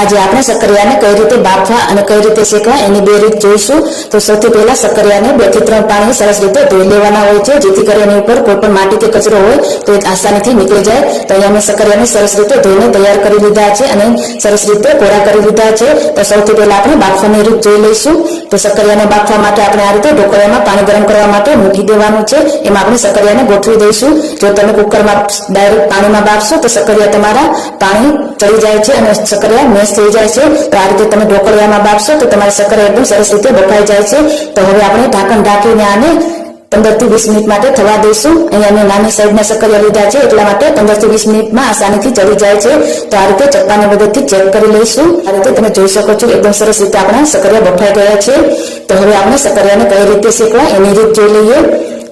આજે આપણે સક્કરિયાને કઈ રીતે બાફવા અને કઈ રીતે શેકવા એની બે રીત જોઈશું. તો સૌથી પહેલા સક્કરિયાને બેથી ત્રણ પાણી સરસ રીતે ધોઈ લેવાના હોય છે. જેથી કરી એની ઉપર કોઈ પણ માટી કે કચરો હોય તો એ આસાનીથી નીકળી જાય. તો અહીંયા અમે સક્કરિયાને સરસ રીતે ધોઈને તૈયાર કરી લીધા છે અને સરસ રીતે કોરા કરી લીધા છે. તો સૌથી પહેલા આપણે બાફવાની રીત જોઈ લઈશું. તો સક્કરિયાને બાફવા માટે આપણે આ રીતે ઢોકળામાં પાણી ગરમ કરવા માટે મૂકી દેવાનું છે. એમાં આપણે સક્કરિયાને ગોઠવી દઈશું. જો તમે કુકરમાં ડાયરેક્ટ પાણીમાં બાફશો, તો સક્કરિયા તમારા પાણી ચડી જાય છે અને સક્કરિયા મેશ થઈ જાય છે. તો આ રીતે તમે ઢોકળિયામાં બાફશો, તો તમારી સક્કરિયા એકદમ સરસ રીતે બફાઈ જાય છે. તો હવે આપણે ઢાંકણ ઢાંકીને આને પંદરથી વીસ મિનિટ માટે થવા દઈશું. અહીંયા અમે નાની સાઈડના સક્કરિયા લીધા છે, એટલા માટે પંદરથી વીસ મિનિટમાં આસાનીથી ચડી જાય છે. તો આ રીતે ચપ્પાની મદદથી ચેક કરી લઈશું. આ રીતે તમે જોઈ શકો છો એકદમ સરસ રીતે આપણા સક્કરિયા બફાઈ ગયા છે. તો હવે આપણે સક્કરિયાને કઈ રીતે શેકવા એની રીત જોઈ લઈએ.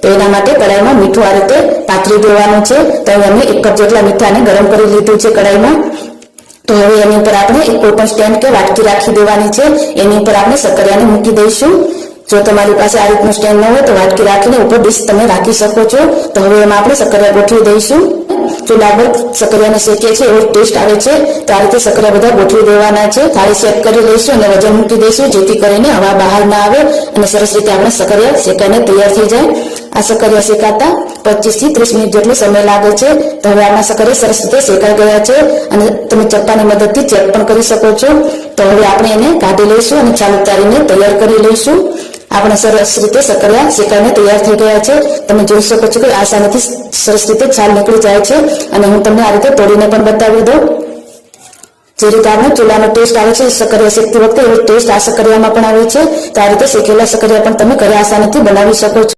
તો એના માટે કડાઈમાં મીઠું આ રીતે પાથરી દેવાનું છે. તો હવે અમે એક કપ જેટલા મીઠાને ગરમ કરી લીધું છે કડાઈમાં તો હવે એની ઉપર આપણે એક કોઈ પણ સ્ટેન્ડ કે વાટકી રાખી દેવાની છે. એની ઉપર આપણે સક્કરિયાને મૂકી દઈશું. જો તમારી પાસે આ રીતનું સ્ટેન્ડ ન હોય તો વાટકી રાખીને ઉપર ડીશ તમે રાખી શકો છો. તો હવે એમાં આપણે સક્કરિયા ગોઠવી દઈશું. ચૂલા પર સકરિયાને શેકીએ છીએ એવો ટેસ્ટ આવે છે, તો આ રીતે સકરિયા બધા ગોઠવી દેવાના છે. થાળી સેટ કરી લઈશું અને વજન મૂકી દઈશું, જેથી કરીને હવા બહાર ના આવે અને સરસ રીતે આપણે સક્કરિયા શેકાઈને તૈયાર થઈ જાય. આ સક્કરિયા શેકાતા પચીસથી ત્રીસ મિનિટ જેટલો સમય લાગે છે. તો હવે આપણા સક્કરિયા સરસ રીતે શેકાઈ ગયા છે અને તમે ચપ્પાની મદદથી ચેક પણ કરી શકો છો. તો હવે આપણે એને કાઢી લઈશું અને છાલ ઉતારીને તૈયાર કરી લઈશું. આપણે સરસ રીતે સકરિયા શેકાઈને તૈયાર થઈ ગયા છે. તમે જોઈ શકો છો કે આસાનીથી સરસ રીતે છાલ નીકળી જાય છે અને હું તમને આ રીતે તોડીને પણ બતાવી દઉં. જે રીતે આપણે ચૂલાનો ટેસ્ટ આવે છે, સકરિયા શેકતી વખતે એવો ટેસ્ટ આ સકરિયામાં પણ આવે છે. તો આ રીતે શેકેલા સકરિયા પણ તમે ઘરે આસાનીથી બનાવી શકો છો.